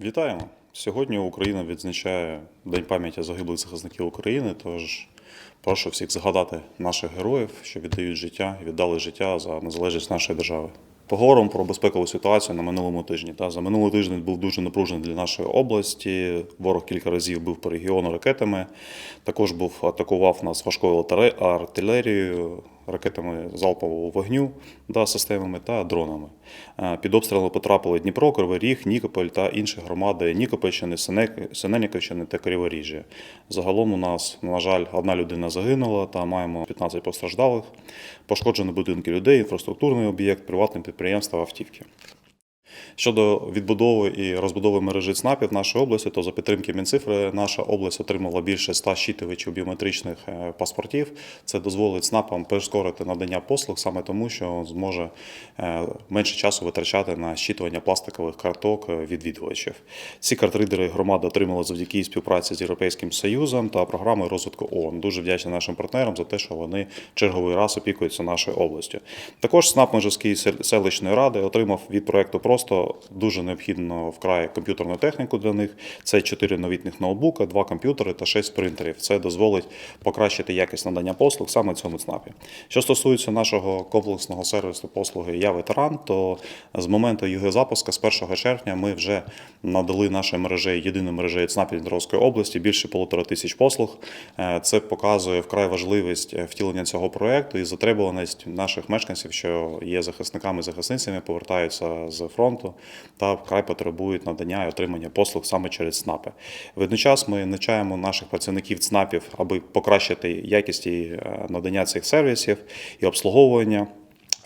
Вітаємо! Сьогодні Україна відзначає День пам'яті загиблих захисників України. Тож прошу всіх згадати наших героїв, що віддають життя і віддали життя за незалежність нашої держави. Поговоримо про безпекову ситуацію на минулому тижні. Та за минулий тиждень був дуже напружений для нашої області. Ворог кілька разів бив по регіону ракетами. Також був атакував нас важкою артилерією, ракетами залпового вогню да, системами та дронами. Е, Під обстріли потрапили Дніпро, Кривий Ріг, Нікополь та інші громади Нікопольщини, Синельниківщини та Криворіжжя. Загалом у нас, на жаль, одна людина загинула та маємо 15 постраждалих. Пошкоджені будинки людей, інфраструктурний об'єкт, приватне підприємство, автівки. Щодо відбудови і розбудови мережі ЦНАПів в нашій області, то за підтримки Мінцифри наша область отримала більше 100 щитувачів біометричних е, паспортів. Це дозволить ЦНАПам прискорити надання послуг саме тому, що зможе е, менше часу витрачати на щитування пластикових карток е, відвідувачів. Ці картридери громада отримала завдяки співпраці з Європейським Союзом та програмою розвитку ООН. Дуже вдячні нашим партнерам за те, що вони черговий раз опікуються нашою областю. Також СНАП Межівської сел- селищної ради отримав від проекту просто дуже необхідно вкрай комп'ютерну техніку для них. Це 4 новітних ноутбука, 2 комп'ютери та 6 принтерів. Це дозволить покращити якість надання послуг саме цьому ЦНАПі. Що стосується нашого комплексного сервісу послуги Я ветеран, то з моменту його запуску, з 1 червня, ми вже надали нашій мережі єдиною мережею ЦНАПів Дніпровської області більше полутора тисяч послуг. Е, Це показує вкрай важливість е, втілення цього проекту і затребуваність наших мешканців, що є захисниками і захисницями, повертаються з фронту та вкрай потребують надання і отримання послуг саме через ЦНАПи. Водночас ми навчаємо наших працівників ЦНАПів, аби покращити якість і е, надання цих сервісів і обслуговування.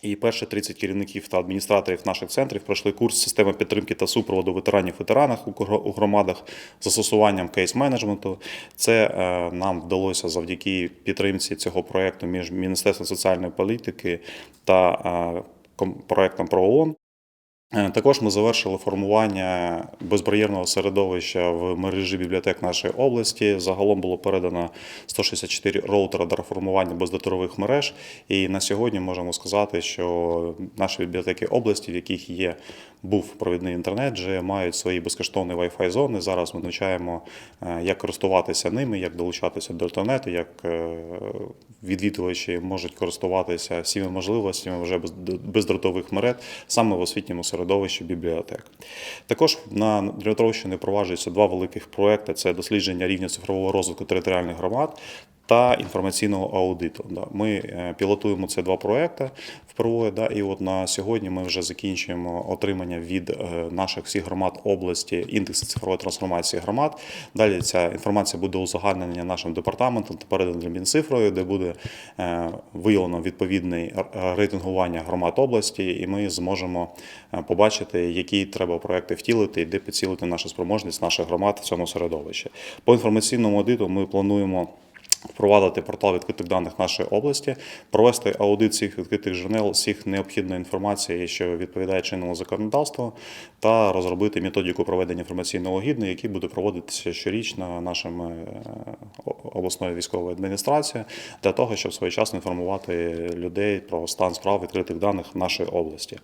І перші 30 керівників та адміністраторів наших центрів пройшли курс системи підтримки та супроводу ветеранів ветеранах у громадах з застосуванням кейс-менеджменту. Це е, нам вдалося завдяки підтримці цього проекту між Міністерством соціальної політики та е, проектом про ООН. Е, Також ми завершили формування безбар'єрного середовища в мережі бібліотек нашої області. Загалом було передано 164 роутера для формування бездаторових мереж. І на сьогодні можемо сказати, що наші бібліотеки області, в яких є був провідний інтернет, вже мають свої безкоштовні Wi-Fi зони. Зараз ми навчаємо, е, як користуватися ними, як долучатися до інтернету, як е, відвідувачі можуть користуватися всіми можливостями вже без- бездротових мереж саме в освітньому середовищі бібліотек. Також на Дмитровщині проваджуються два великих проекти: це дослідження рівня цифрового розвитку територіальних громад. Та інформаційного аудиту. Да. Ми е, пілотуємо ці два проекти впервые, да, і от на сьогодні ми вже закінчуємо отримання від е, наших всіх громад області індексу цифрової трансформації громад. Далі ця інформація буде узагальнена нашим департаментом та передана Мінцифрою, де буде е, виявлено відповідне рейтингування громад області, і ми зможемо побачити, які треба проекти втілити і де підцілити нашу спроможність наших громад в цьому середовищі. По інформаційному аудиту ми плануємо. Впровадити портал відкритих даних нашої області, провести аудит всіх відкритих джерел, всіх необхідної інформації, що відповідає чинному законодавству, та розробити методику проведення інформаційного гідну, який буде проводитися щорічно нашими е, обласною військовою адміністрацією, для того, щоб своєчасно інформувати людей про стан справ відкритих даних нашої області.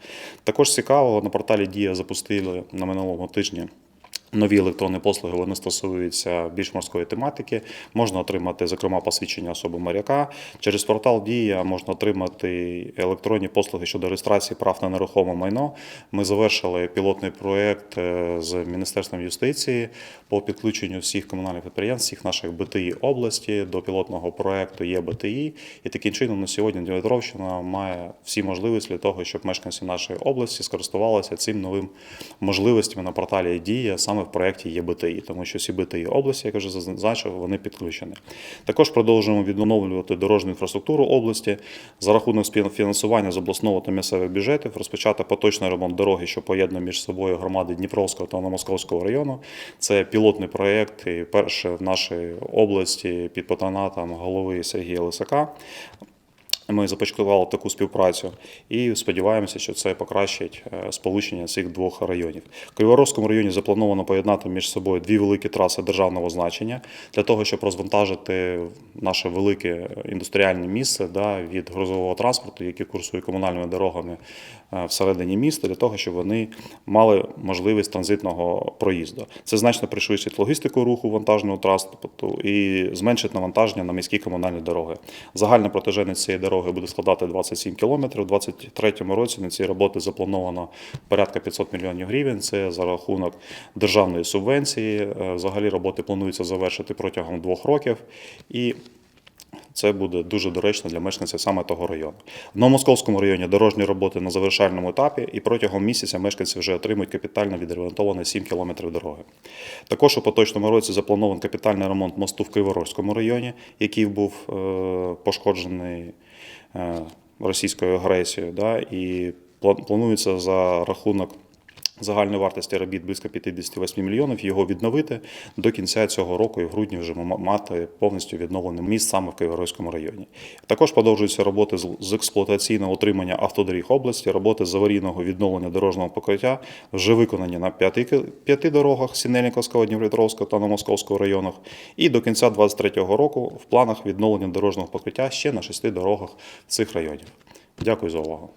Також цікаво на порталі Дія запустили на минулому тижні. Нові електронні послуги вони стосуються більш морської тематики. Можна отримати, зокрема, посвідчення особи моряка. Через портал Дія можна отримати електронні послуги щодо реєстрації прав на нерухоме майно. Ми завершили пілотний проєкт е, з Міністерством юстиції по підключенню всіх комунальних підприємств, всіх наших БТІ області до пілотного проєкту є БТІ. І таким чином на сьогодні Дніпропетровщина має всі можливості для того, щоб мешканці нашої області скористувалися цим новим можливостями на порталі Дія саме в проєкті ЄБТІ, тому що всі БТІ області, як я вже зазначив, вони підключені. Також продовжуємо відновлювати дорожню інфраструктуру області за рахунок співфінансування з обласного та місцевих бюджетів. Розпочати поточний ремонт дороги, що поєднує між собою громади Дніпровського та Новомосковського району. Це пілотний проєкт, і перше в нашій області під патронатом голови Сергія Лисака. Ми започаткували таку співпрацю і сподіваємося, що це покращить е, сполучення цих двох районів. В Криворозькому районі заплановано поєднати між собою дві великі траси державного значення для того, щоб розвантажити наше велике індустріальне місце да, від грузового транспорту, який курсує комунальними дорогами всередині міста для того, щоб вони мали можливість транзитного проїзду. Це значно пришвидшить логістику руху вантажного транспорту і зменшить навантаження на міські комунальні дороги. Загальна протяженність цієї дороги буде складати 27 кілометрів. У 2023 році на ці роботи заплановано порядка 500 мільйонів гривень. Це за рахунок державної субвенції. Е, Взагалі роботи планується завершити протягом двох років. І це буде дуже доречно для мешканців саме того району. В Новомосковському районі дорожні роботи на завершальному етапі, і протягом місяця мешканці вже отримують капітально відремонтовані 7 кілометрів дороги. Також у поточному році запланований капітальний ремонт мосту в Криворожському районі, який був е, пошкоджений е, російською агресією. Да, і планується за рахунок загальної вартості робіт близько 58 мільйонів його відновити до кінця цього року і в грудні вже мати повністю відновлений міст саме в Києво-Розькому районі. Також продовжуються роботи з- експлуатаційного утримання автодоріг області, роботи з аварійного відновлення дорожнього покриття вже виконані на п'яти, п'яти дорогах Сінельниковського, Дніпропетровського та Новомосковського районах. І до кінця 2023 року в планах відновлення дорожнього покриття ще на шести дорогах цих районів. Дякую за увагу.